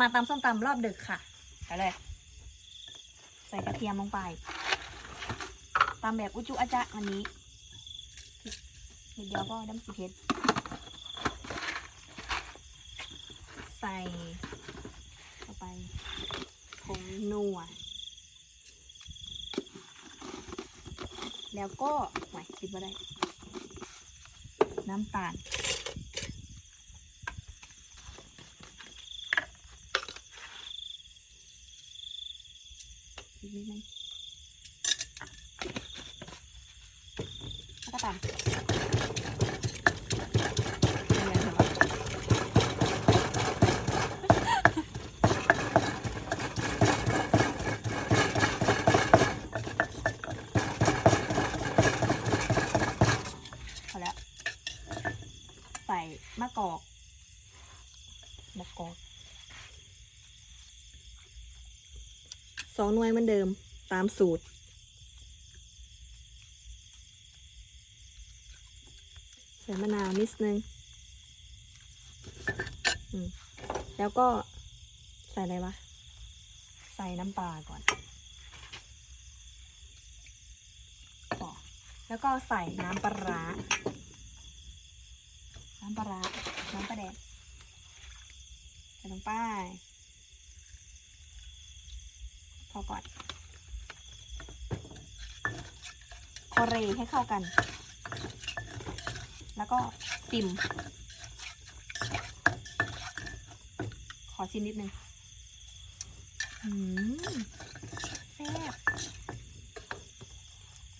มาตำส้มตำรอบดึกค่ะไปเลย ใส่กระเทียมลงไปตำแบบอุจุอาจะวันนี้เดี๋ยวก็ดำสีเพชรใส่เข้าไปผงนัวแล้วก็หวยคิดว่าได้ น้ำตาล อีกนิดนึง แล้วก็ตามเอพอแล้วใส่มะกอกมะกอก สองหน่วยเหมือนเดิมตามสูตร ใส่มะนาวนิดนึงแล้วก็ใส่อะไรวะ ใส่น้ำปลาก่อนต่อแล้วก็ใส่น้ำปลาร้าน้ำปลาร้าน้ำปลาแดงใส่ลงไป อก่อนโคเรให้เข้ากัน แล้วก็ติม ขอชิมนิดนึงอืมแซ่บ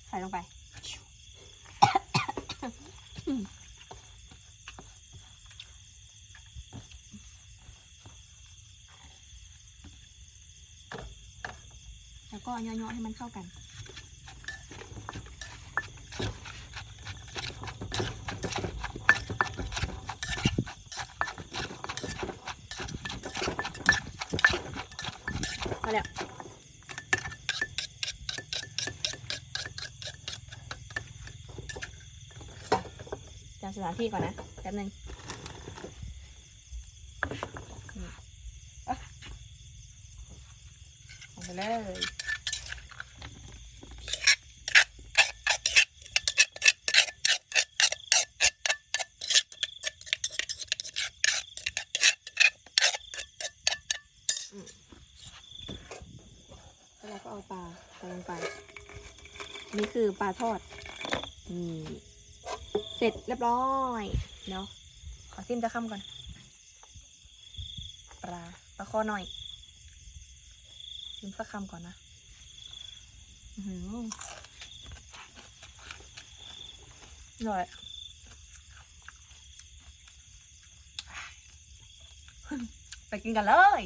ใส่ลงไป แล้วก็ย่อๆให้มันเข้ากัน พอแล้วจำสถานที่ก่อนนะแป๊บนึงนี่อะลงไป เลยแล้วเราก็เอาปลาใส่ลงไป นี่คือปลาทอด นี่ เสร็จเรียบร้อยเดี๋ยวขอซิมจะค้ำก่อน ปลา ปลาคอหน่อยิมสักคำก่อนนะอือหืออร่อยไปกินกันเลย